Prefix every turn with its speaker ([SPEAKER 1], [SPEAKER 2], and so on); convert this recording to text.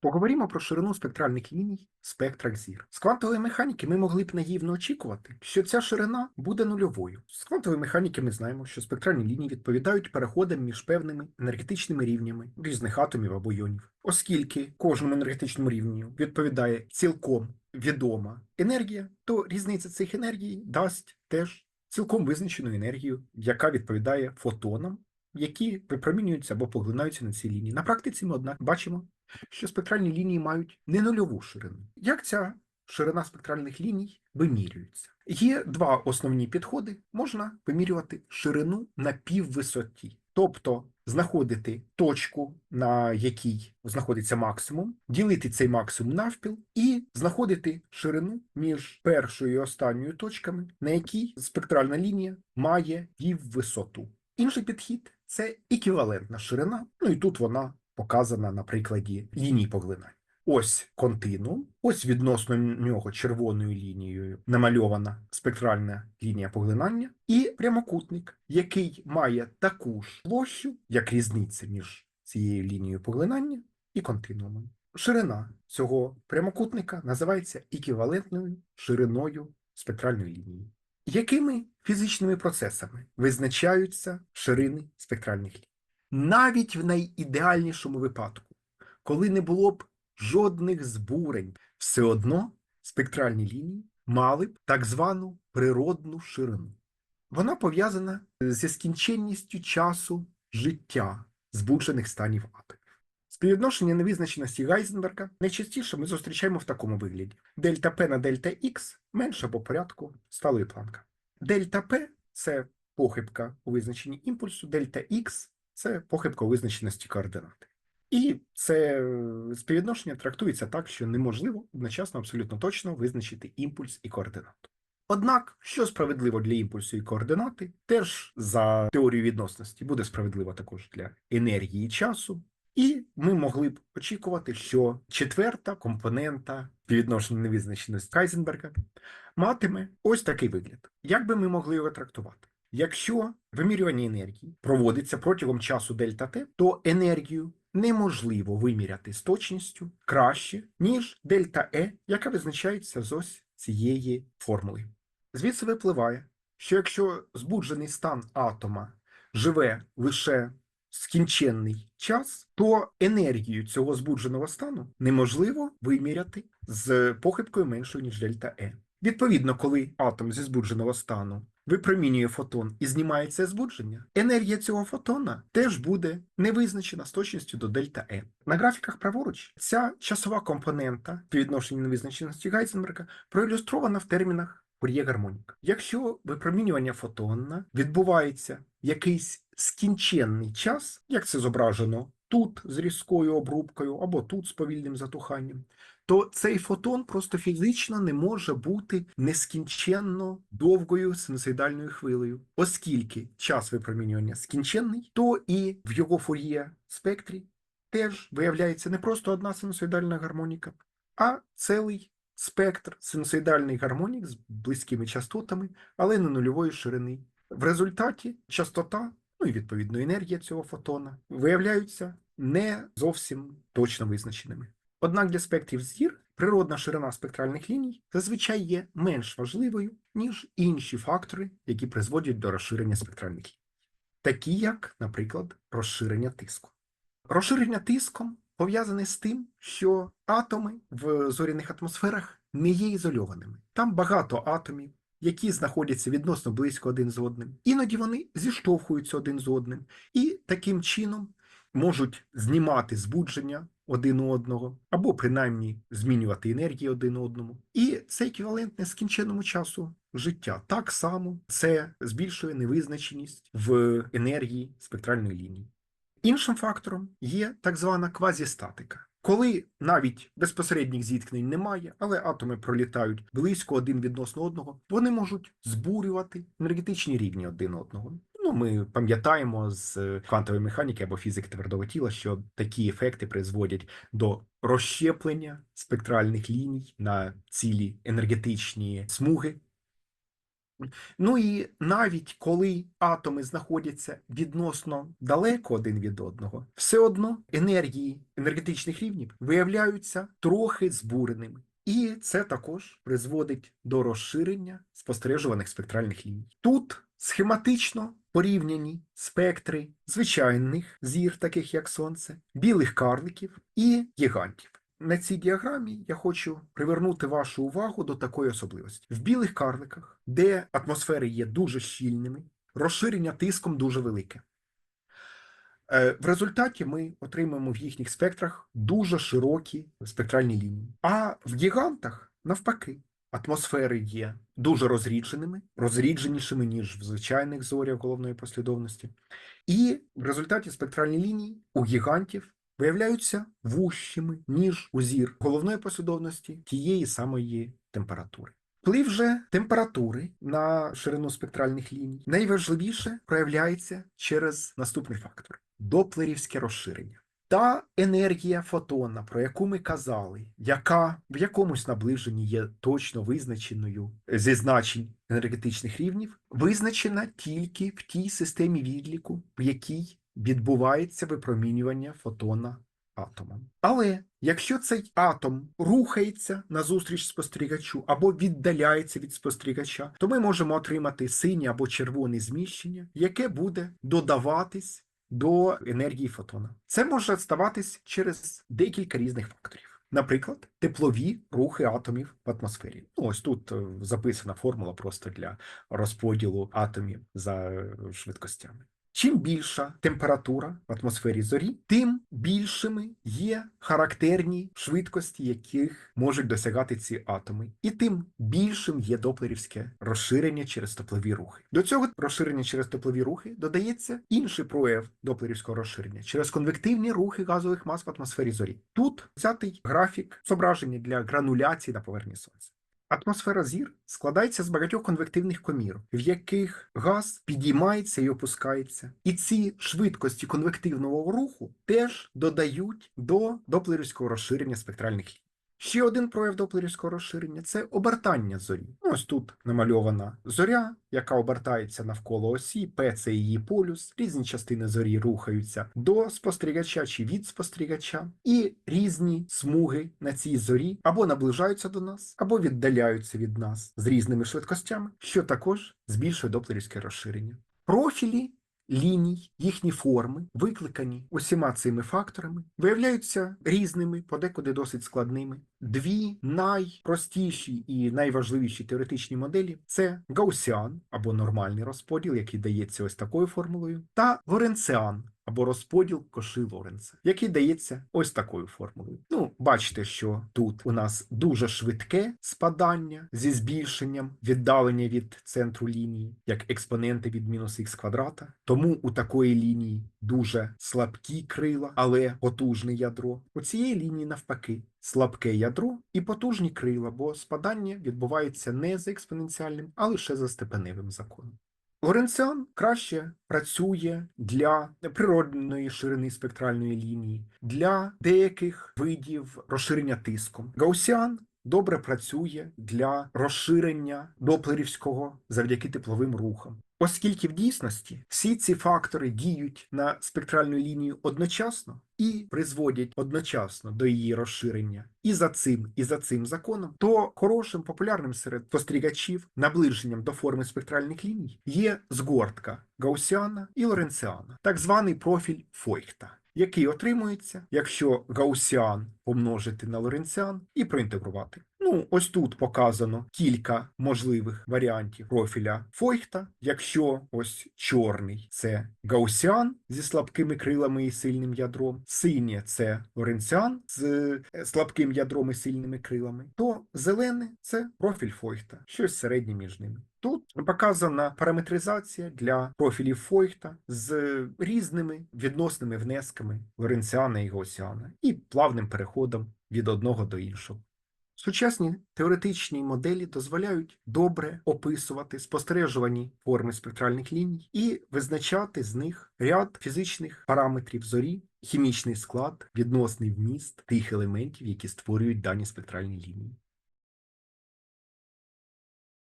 [SPEAKER 1] Поговоримо про ширину спектральних ліній спектрах зір. З квантової механіки ми могли б наївно очікувати, що ця ширина буде нульовою. З квантової механіки ми знаємо, що спектральні лінії відповідають переходам між певними енергетичними рівнями різних атомів або йонів. Оскільки кожному енергетичному рівню відповідає цілком відома енергія, то різниця цих енергій дасть теж цілком визначену енергію, яка відповідає фотонам, які випромінюються або поглинаються на цій лінії. На практиці ми, однак, бачимо, що спектральні лінії мають не нульову ширину. Як ця ширина спектральних ліній вимірюється? Є два основні підходи. Можна вимірювати ширину на піввисоті, тобто знаходити точку, на якій знаходиться максимум, ділити цей максимум навпіл і знаходити ширину між першою і останньою точками, на якій спектральна лінія має піввисоту. Інший підхід це еквівалентна ширина. Ну і тут вона показана на прикладі ліній поглинань. Ось континуум, ось відносно нього червоною лінією намальована спектральна лінія поглинання, і прямокутник, який має таку ж площу, як різниця між цією лінією поглинання і континуумом. Ширина цього прямокутника називається еквівалентною шириною спектральної лінії. Якими фізичними процесами визначаються ширини спектральних ліній? Навіть в найідеальнішому випадку, коли не було б жодних збурень, все одно спектральні лінії мали б так звану природну ширину. Вона пов'язана зі скінченністю часу життя збуджених станів атомів. Співвідношення невизначеності Гайзенберга найчастіше ми зустрічаємо в такому вигляді: дельта П на дельта Х менше або порядку сталої планка. Дельта П це похибка у визначенні імпульсу, дельта Х це похибка визначеності координати. І це е, співвідношення трактується так, що неможливо одночасно абсолютно точно визначити імпульс і координату. Однак, що справедливо для імпульсу і координати, теж за теорією відносності буде справедливо також для енергії часу. І ми могли б очікувати, що четверта компонента співвідношення невизначеності Кайзенберга матиме ось такий вигляд. Як би ми могли його трактувати? Якщо вимірювання енергії проводиться протягом часу дельта Т, то енергію неможливо виміряти з точністю краще, ніж дельта Е, яка визначається з ось цієї формули. Звідси випливає, що якщо збуджений стан атома живе лише скінченний час, то енергію цього збудженого стану неможливо виміряти з похибкою меншою, ніж дельта Е. Відповідно, коли атом зі збудженого стану випромінює фотон і знімається збудження, енергія цього фотона теж буде не визначена з точністю до дельта Е. На графіках праворуч ця часова компонента співвідношення невизначеності Гайзенберга проілюстрована в термінах Фур'є гармоніка. Якщо випромінювання фотона відбувається якийсь скінченний час, як це зображено тут з різкою обрубкою або тут з повільним затуханням, то цей фотон просто фізично не може бути нескінченно довгою синусоїдальною хвилею, оскільки час випромінювання скінченний, то і в його фур'є спектрі теж виявляється не просто одна синусоїдальна гармоніка, а цілий спектр синусоїдальних гармонік з близькими частотами, але не нульової ширини. В результаті частота, ну і відповідно енергія цього фотона, виявляються не зовсім точно визначеними. Однак для спектрів зір природна ширина спектральних ліній зазвичай є менш важливою, ніж інші фактори, які призводять до розширення спектральних ліній, такі як, наприклад, розширення тиску. Розширення тиском пов'язане з тим, що атоми в зоряних атмосферах не є ізольованими. Там багато атомів, які знаходяться відносно близько один з одним. Іноді вони зіштовхуються один з одним і таким чином можуть знімати збудження один у одного, або принаймні змінювати енергії один одному. І це еквівалентне скінченому часу життя. Так само це збільшує невизначеність в енергії спектральної лінії. Іншим фактором є так звана квазістатика. Коли навіть безпосередніх зіткнень немає, але атоми пролітають близько один відносно одного, вони можуть збурювати енергетичні рівні один одного. Ну, ми пам'ятаємо з квантової механіки або фізики твердого тіла, що такі ефекти призводять до розщеплення спектральних ліній на цілі енергетичні смуги. Ну і навіть коли атоми знаходяться відносно далеко один від одного, все одно енергії енергетичних рівнів виявляються трохи збуреними. І це також призводить до розширення спостережуваних спектральних ліній. Тут схематично порівняні спектри звичайних зір, таких як Сонце, білих карликів і гігантів. На цій діаграмі я хочу привернути вашу увагу до такої особливості. В білих карликах, де атмосфери є дуже щільними, розширення тиском дуже велике. Е, В результаті ми отримаємо в їхніх спектрах дуже широкі спектральні лінії. А в гігантах, навпаки, атмосфери є дуже розрідженими, розрідженішими, ніж в звичайних зорях головної послідовності. І в результаті спектральні лінії у гігантів виявляються вужчими, ніж у зір головної послідовності тієї самої температури. Вплив же температури на ширину спектральних ліній найважливіше проявляється через наступний фактор доплерівське розширення. Та енергія фотона, про яку ми казали, яка в якомусь наближенні є точно визначеною зі значень енергетичних рівнів, визначена тільки в тій системі відліку, в якій відбувається випромінювання фотона атомом. Але якщо цей атом рухається назустріч спостерігачу або віддаляється від спостерігача, то ми можемо отримати синє або червоне зміщення, яке буде додаватись до енергії фотона. Це може ставатись через декілька різних факторів. Наприклад, теплові рухи атомів в атмосфері. Ну, ось тут е, записана формула просто для розподілу атомів за е, швидкостями. Чим більша температура в атмосфері зорі, тим більшими є характерні швидкості, яких можуть досягати ці атоми, і тим більшим є доплерівське розширення через теплові рухи. До цього розширення через теплові рухи додається інший прояв доплерівського розширення через конвективні рухи газових мас в атмосфері зорі. Тут взятий графік зображення для грануляції на поверхні сонця. Атмосфера зір складається з багатьох конвективних комір, в яких газ підіймається і опускається. І ці швидкості конвективного руху теж додають до доплерівського розширення спектральних ліній. Ще один прояв доплерівського розширення це обертання зорі. Ну, Ось тут намальована зоря, яка обертається навколо осі, П це її полюс, різні частини зорі рухаються до спостерігача чи від спостерігача, і різні смуги на цій зорі або наближаються до нас, або віддаляються від нас з різними швидкостями, що також збільшує доплерівське розширення. Профілі ліній, їхні форми, викликані усіма цими факторами, виявляються різними, подекуди досить складними. Дві найпростіші і найважливіші теоретичні моделі це гаусіан або нормальний розподіл, який дається ось такою формулою, та лоренціан або розподіл коши Лоренца, який дається ось такою формулою. Ну, бачите, що тут у нас дуже швидке спадання зі збільшенням віддалення від центру лінії, як експоненти від мінус х квадрата. Тому у такої лінії дуже слабкі крила, але потужне ядро. У цієї лінії навпаки. Слабке ядро і потужні крила, бо спадання відбувається не за експоненціальним, а лише за степеневим законом. Лоренціан краще працює для природної ширини спектральної лінії, для деяких видів розширення тиском. Гаусіан добре працює для розширення доплерівського завдяки тепловим рухам. Оскільки в дійсності всі ці фактори діють на спектральну лінію одночасно і призводять одночасно до її розширення і за цим, і за цим законом, то хорошим популярним серед спостерігачів наближенням до форми спектральних ліній є згортка Гаусіана і Лоренціана, так званий профіль Фойхта. Який отримується, якщо гаусіан помножити на лоренціан і проінтегрувати. Ну, ось тут показано кілька можливих варіантів профіля Фойхта. Якщо ось чорний це гаусіан зі слабкими крилами і сильним ядром, синє це лоренціан з е, слабким ядром і сильними крилами, то зелене це профіль Фойхта, щось середнє між ними. Тут показана параметризація для профілів Фойхта з різними відносними внесками Лоренціана і Гаусіана і плавним переходом від одного до іншого. Сучасні теоретичні моделі дозволяють добре описувати спостережувані форми спектральних ліній і визначати з них ряд фізичних параметрів зорі, хімічний склад, відносний вміст тих елементів, які створюють дані спектральні лінії.